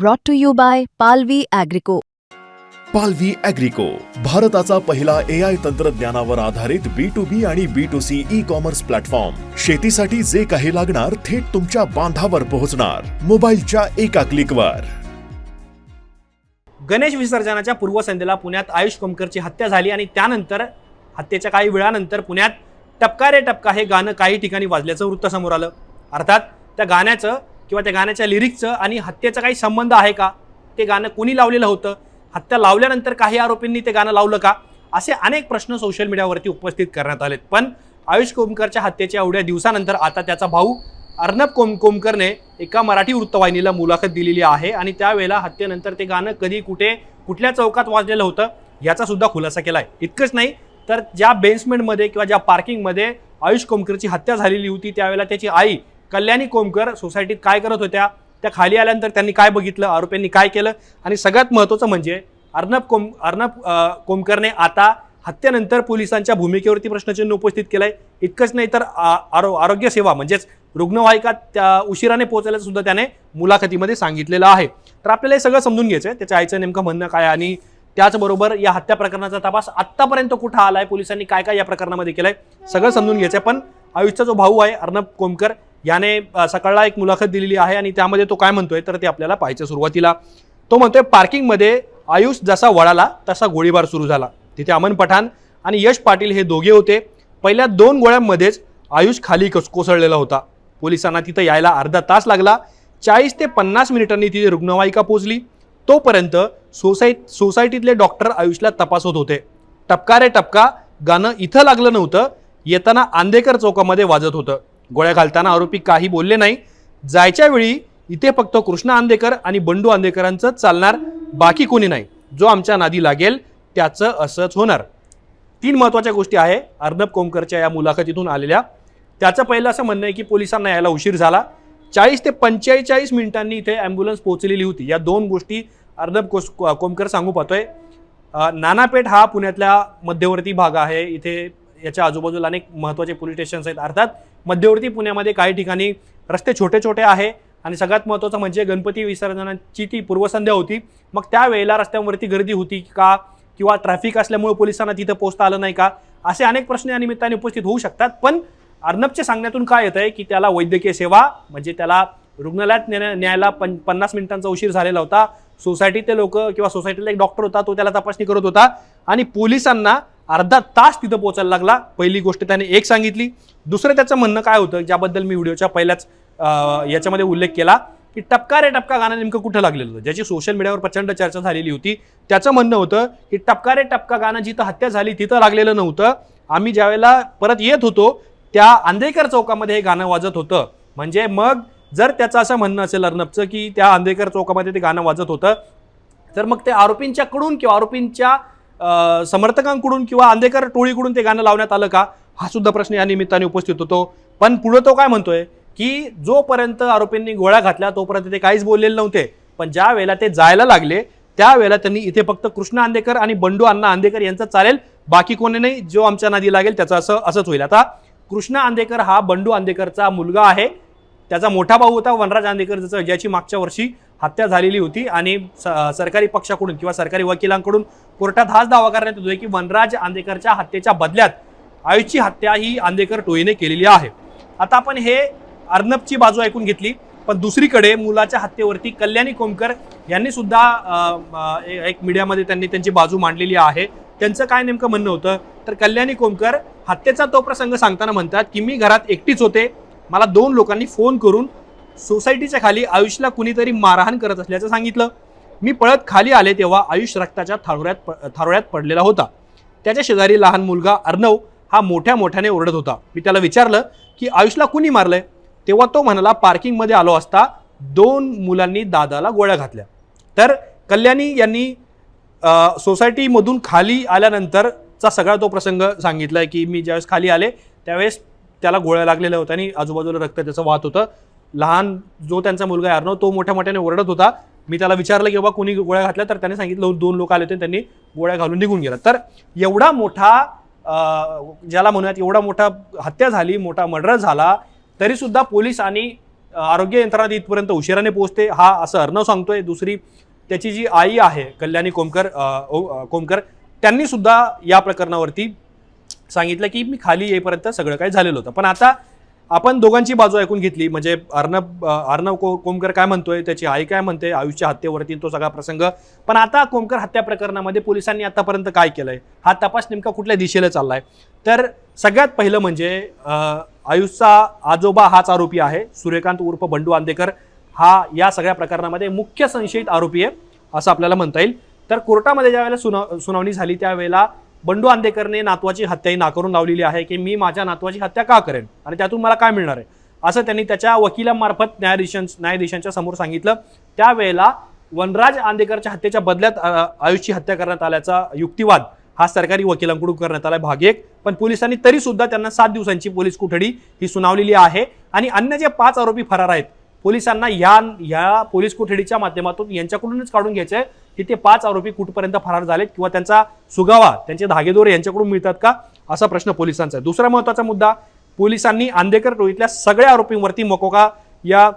brought to you by Palvi Agrico. पालवी अॅग्रिको भारताचा पहिला ए आय तंत्रज्ञानावर आधारित बी टू बी आणि B to C e commerce platform शेतीसाठी जे काही लागणार थेट तुमच्या बांधावर पोहोचणार. मोबाईलच्या एका क्लिकवर गणेश विसर्जनाच्या पूर्वसंध्येला पुण्यात आयुष कोमकरची हत्या झाली आणि त्यानंतर हत्येच्या काही वेळानंतर पुण्यात टपका रे टपका हे गाणं काही ठिकाणी वाजल्याचं वृत्त समोर आलं. अर्थात त्या गाण्याचं किंवा त्या गाण्याच्या लिरिक्सचं आणि हत्येचा काही संबंध आहे का? ते गाणं कोणी लावलेलं होतं? हत्या लावल्यानंतर काही आरोपींनी ते गाणं लावलं का? असे अनेक प्रश्न सोशल मीडियावरती उपस्थित करण्यात आलेत. पण आयुष कोमकरच्या हत्येच्या एवढ्या दिवसानंतर आता त्याचा भाऊ अर्णब कोम कोमकरने एका मराठी वृत्तवाहिनीला मुलाखत दिलेली आहे आणि त्यावेळेला हत्येनंतर ते गाणं कधी कुठे कुठल्या चौकात वाजलेलं होतं याचा सुद्धा खुलासा केला आहे इतकंच नाही तर ज्या बेसमेंटमध्ये किंवा ज्या पार्किंगमध्ये आयुष कोमकरची हत्या झालेली होती त्यावेळेला त्याची आई कल्याणी कोमकर सोसायटीत काय करत होत्या? त्या खाली आल्यानंतर त्यांनी काय बघितलं? आरोपींनी काय केलं? आणि सगळ्यात महत्त्वाचं म्हणजे अर्णब कोम अर्णब कोमकरने आता हत्येनंतर पोलिसांच्या भूमिकेवरती प्रश्नचिन्ह उपस्थित केलंय. इतकंच नाही तर आ- आरो आरोग्य सेवा म्हणजेच रुग्णवाहिका त्या उशिराने पोहोचायला सुद्धा त्याने मुलाखतीमध्ये सांगितलेलं आहे. तर आपल्याला हे सगळं समजून घ्यायचं आहे त्याच्या आईचं नेमकं म्हणणं काय आणि त्याचबरोबर या हत्या प्रकरणाचा तपास आत्तापर्यंत कुठं आलाय? पोलिसांनी काय काय या प्रकरणामध्ये केलंय? सगळं समजून घ्यायचं आहे पण आयुषचा जो भाऊ आहे अर्णब कोमकर याने सकाळला एक मुलाखत दिलेली आहे आणि त्यामध्ये तो काय म्हणतोय तर ते आपल्याला पाहायचं सुरुवातीला. तो म्हणतोय पार्किंगमध्ये आयुष जसा वळाला तसा गोळीबार सुरू झाला. तिथे अमन पठाण आणि यश पाटील हे दोघे होते. पहिल्या दोन गोळ्यांमध्येच आयुष खाली कस कोसळलेला होता. पोलिसांना तिथं यायला अर्धा तास लागला. चाळीस ते पन्नास मिनिटांनी तिथे रुग्णवाहिका पोचली तोपर्यंत सोसायट सोसायटीतले डॉक्टर आयुषला तपासत होते. टपका रे टपका गाणं इथं लागलं नव्हतं. येताना आंदेकर चौकामध्ये वाजत होतं. गोळ्या घालताना आरोपी काही बोलले नाही. जायच्या वेळी इथे फक्त कृष्णा आंदेकर आणि बंडू आंदेकरांचं चालणार बाकी कोणी नाही. जो आमच्या नादी लागेल त्याचं असंच होणार. तीन महत्त्वाच्या गोष्टी आहे. अर्णब कोमकरच्या या मुलाखतीतून आलेल्या. त्याचं पहिलं असं म्हणणं आहे की पोलिसांना यायला उशीर झाला. चाळीस ते पंचेचाळीस मिनिटांनी इथे ॲम्ब्युलन्स पोहोचलेली होती. या दोन गोष्टी अर्णब कोस कोमकर सांगू पाहतोय. नानापेठ हा पुण्यातल्या मध्यवर्ती भाग आहे. इथे याच्या आजूबाजूला अनेक महत्त्वाचे पोलीस स्टेशन्स आहेत. अर्थात मध्यवर्ती पुण्यामध्ये काही ठिकाणी रस्ते छोटे छोटे आहे आणि सगळ्यात महत्त्वाचं म्हणजे गणपती विसर्जनाची ती पूर्वसंध्या होती. मग त्यावेळेला रस्त्यांवरती गर्दी होती का? किंवा ट्रॅफिक असल्यामुळे पोलिसांना तिथं पोहोचता आलं नाही का? असे अनेक प्रश्न या निमित्ताने उपस्थित होऊ शकतात. पण अर्णबच्या सांगण्यातून काय येत आहे की त्याला वैद्यकीय सेवा म्हणजे त्याला रुग्णालयात नेण्या न्यायला पन पन्नास मिनिटांचा उशीर झालेला होता. सोसायटीतले लोक किंवा सोसायटीतला एक डॉक्टर होता तो त्याला तपासणी करत होता. आणि पोलिसांना अर्धा तास तिथं पोचायला लागला. पहिली गोष्ट त्याने एक सांगितली. दुसरं त्याचं म्हणणं काय होतं ज्याबद्दल मी व्हिडिओच्या पहिल्याच याच्यामध्ये उल्लेख केला की टपका रे टपका गाणं नेमकं कुठं लागलेलं होतं? ज्याची सोशल मीडियावर प्रचंड चर्चा झालेली होती त्याचं म्हणणं होतं की टपका रे टपका गाणं जिथं हत्या झाली तिथं लागलेलं नव्हतं. आम्ही ज्यावेळेला परत येत होतो त्या आंदेकर चौकामध्ये हे गाणं वाजत होतं. म्हणजे मग जर त्याचं असं म्हणणं असेल अर्नबचं की त्या आंदेकर चौकामध्ये ते गाणं वाजत होतं तर मग ते आरोपींच्याकडून किंवा आरोपींच्या समर्थकांकडून किंवा आंदेकर टोळीकडून ते गाणं लावण्यात आलं का? हा सुद्धा प्रश्न या निमित्ताने उपस्थित होतो. पण पुढे तो काय म्हणतोय? की जोपर्यंत आरोपींनी गोळ्या घातल्या तोपर्यंत ते काहीच बोललेले नव्हते. पण ज्या वेळेला ते जायला लागले त्यावेळेला त्यांनी इथे फक्त कृष्ण आंदेकर आणि बंडू अण्णा आंदेकर यांचं चालेल. बाकी कोणी नाही जो आमच्या नादी लागेल त्याचं असं असंच होईल. आता कृष्ण आंदेकर हा बंडू आंदेकरचा मुलगा आहे. त्याचा मोठा भाऊ होता वनराज आंदेकर जसं ज्याची मागच्या वर्षी हत्या झालेली होती आणि स- सरकारी पक्षाकडून किंवा सरकारी वकिलांकडून कोर्टात हाच दावा करण्यात येतोय की वनराज आंदेकरच्या हत्येच्या बदल्यात आईची हत्या ही आंदेकर टोळीने केलेली आहे. आता आपण हे अर्नबची बाजू ऐकून घेतली पण दुसरीकडे मुलाच्या हत्येवरती कल्याणी कोमकर यांनी सुद्धा एक मीडियामध्ये त्यांनी त्यांची बाजू मांडलेली आहे. त्यांचं काय नेमकं म्हणणं होतं? तर कल्याणी कोमकर हत्येचा तो प्रसंग सांगताना म्हणतात की मी घरात एकटीच होते. मला दोन लोकांनी फोन करून सोसायटीच्या खाली आयुषला कुणीतरी मारहाण करत असल्याचं सांगितलं. मी पळत खाली आले तेव्हा आयुष रक्ताच्या थारोळ्यात प- थारोळ्यात पडलेला होता. त्याच्या शेजारी लहान मुलगा अर्णव हा मोठ्या मोठ्याने ओरडत होता. मी त्याला विचारलं की आयुषला कुणी मारलंय? तेव्हा तो म्हणाला पार्किंगमध्ये आलो असता दोन मुलांनी दादाला गोळ्या घातल्या. तर कल्याणी यांनी सोसायटीमधून खाली आल्यानंतरचा सगळा तो प्रसंग सांगितलाय की मी ज्यावेळेस खाली आले त्यावेळेस त्याला गोळ्या लागलेल्या होत्या आणि आजूबाजूला रक्त त्याचं वाहत होतं. लहान जो त्यांचा मुलगा आहे अर्णव तो मोठ्या मोठ्याने ओरडत होता. मी त्याला विचारलं की बाबा कोणी गोळ्या घातल्या? तर त्याने सांगितलं दोन लोक आले होते त्यांनी गोळ्या घालून निघून गेला. तर एवढा मोठा ज्याला म्हणूयात एवढा मोठा हत्या झाली मोठा मर्डर झाला तरीसुद्धा पोलीस आणि आरोग्य यंत्रणा इथपर्यंत उशिराने पोहोचते हा असं अर्णव सांगतोय. दुसरी त्याची जी आई आहे कल्याणी कोमकर ओ- कोमकर त्यांनी सुद्धा या प्रकरणावरती सांगितलं की मी खाली येईपर्यंत सगळं काही झालेलं होतं. पण आता आपण दोघांची बाजू ऐकून घेतली. म्हणजे अर्णब अर्णव को कोमकर काय म्हणतोय त्याची आई काय म्हणते आयुष्य हत्येवरती तो सगळा प्रसंग. पण आता कोमकर हत्या प्रकरणामध्ये पोलिसांनी आतापर्यंत काय केलंय? हा तपास नेमका कुठल्या दिशेला चाललाय? तर सगळ्यात पहिलं म्हणजे आयुषचा आजोबा हाच आरोपी आहे सूर्यकांत उर्फ बंडू आंदेकर. हा या सगळ्या प्रकरणामध्ये मुख्य संशयित आरोपी आहे असं आपल्याला म्हणता येईल. तर कोर्टामध्ये ज्या वेळेला सुना सुनावणी झाली त्यावेळेला बंडू आंदेकरने नातवाची हत्याही नाकारून लावलेली आहे की मी माझ्या नातवाची हत्या का करेन? आणि त्यातून मला काय मिळणार आहे? असं त्यांनी त्याच्या वकिलामार्फत न्यायाधीशां न्यायाधीशांच्या समोर सांगितलं. त्यावेळेला वनराज आंदेकरच्या हत्येच्या बदल्यात आयुषची हत्या करण्यात आल्याचा युक्तिवाद हा सरकारी वकिलांकडून करण्यात आला भाग एक. पण पोलिसांनी तरी सुद्धा त्यांना सात दिवसांची पोलीस कोठडी ही सुनावलेली आहे. आणि अन्य जे पाच आरोपी फरार आहेत पोलिसांना या या पोलीस कोठडीच्या माध्यमातून यांच्याकडूनच काढून घ्यायचं आहे की ते पाच आरोपी कुठपर्यंत फरार झालेत किंवा त्यांचा सुगावा त्यांचे धागेदोरे यांच्याकडून मिळतात का असा प्रश्न पोलिसांचा आहे. दुसरा महत्त्वाचा मुद्दा पोलिसांनी आंदेकर टोळीतल्या सगळ्या आरोपींवरती मकोका या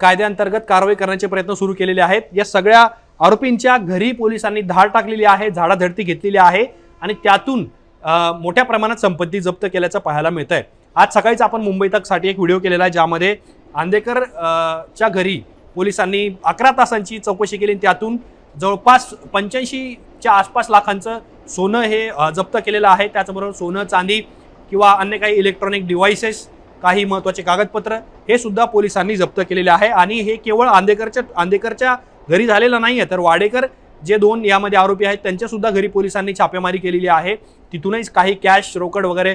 कायद्याअंतर्गत कारवाई करण्याचे प्रयत्न सुरू केलेले आहेत. या सगळ्या आरोपींच्या घरी पोलिसांनी धाड टाकलेली आहे झाडाझडती घेतलेली आहे आणि त्यातून मोठ्या प्रमाणात संपत्ती जप्त केल्याचं पाहायला मिळत आहे आज सकाळीच आपण मुंबई तकसाठी एक व्हिडिओ केलेला आहे ज्यामध्ये आंदेकर च्या घरी पोलिसांनी अकरा तासांची चौकशी केली आणि त्यातून जवळपास पंच्याऐंशीच्या आसपास लाखांचं सोनं हे जप्त केलेलं आहे. त्याचबरोबर सोनं चांदी किंवा अन्य काही इलेक्ट्रॉनिक डिव्हाइसेस काही महत्त्वाचे कागदपत्र हे सुद्धा पोलिसांनी जप्त केलेले आहे. आणि हे केवळ आंदेकरच्या आंदेकरच्या घरी झालेलं नाही आहे तर वाडेकर जे दोन यामध्ये आरोपी आहेत त्यांच्यासुद्धा घरी पोलिसांनी छापेमारी केलेली आहे. तिथूनही काही कॅश रोकड वगैरे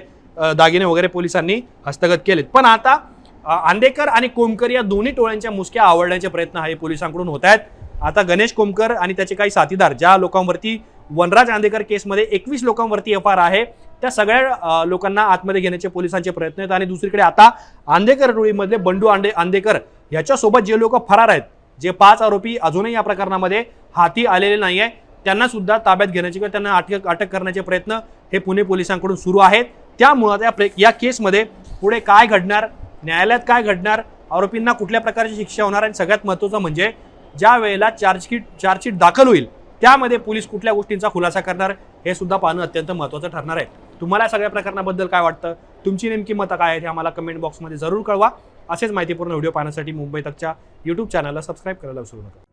दागिने वगैरे पोलिसांनी हस्तगत केलेत. पण आता आंदेकर आणि कोमकर या दोन्ही टोळ्यांच्या मुसक्या आवडण्याचे प्रयत्न हे पोलिसांकडून होत आहेत. आता गणेश कोमकर आणि त्याचे काही साथीदार ज्या लोकांवरती वनराज आंदेकर केसमध्ये एकवीस लोकांवरती एफ आर आहे त्या सगळ्या लोकांना आतमध्ये घेण्याचे पोलिसांचे प्रयत्न आहेत. आणि दुसरीकडे आता आंदेकर टोळीमधले बंडू आंडे आंदेकर याच्यासोबत जे लोक फरार आहेत जे पाच आरोपी अजूनही या प्रकरणामध्ये हाती आलेले नाही आहे त्यांना सुद्धा ताब्यात घेण्याचे किंवा त्यांना अटक अटक करण्याचे प्रयत्न हे पुणे पोलिसांकडून सुरू आहेत. त्यामुळं या प्रे या केसमध्ये पुढे काय घडणार न्यायालयात काय घडणार? आरोपींना कुठल्या प्रकारची शिक्षा होणार? आणि सगळ्यात महत्त्वाचं म्हणजे ज्या वेळेला चार्जशीट चार्जशीट दाखल होईल त्यामध्ये पोलीस कुठल्या गोष्टींचा खुलासा करणार? हे सुद्धा पाहणं अत्यंत महत्त्वाचं ठरणार आहे. तुम्हाला सगळ्या प्रकरणाबद्दल काय वाटतं? तुमची नेमकी मतं काय आहेत? हे आम्हाला कमेंट बॉक्समध्ये जरूर कळवा. असेच माहितीपूर्ण व्हिडिओ पाहण्यासाठी मुंबई तकच्या यूट्यूब चॅनलला सबस्क्राईब करायला विसरू नका.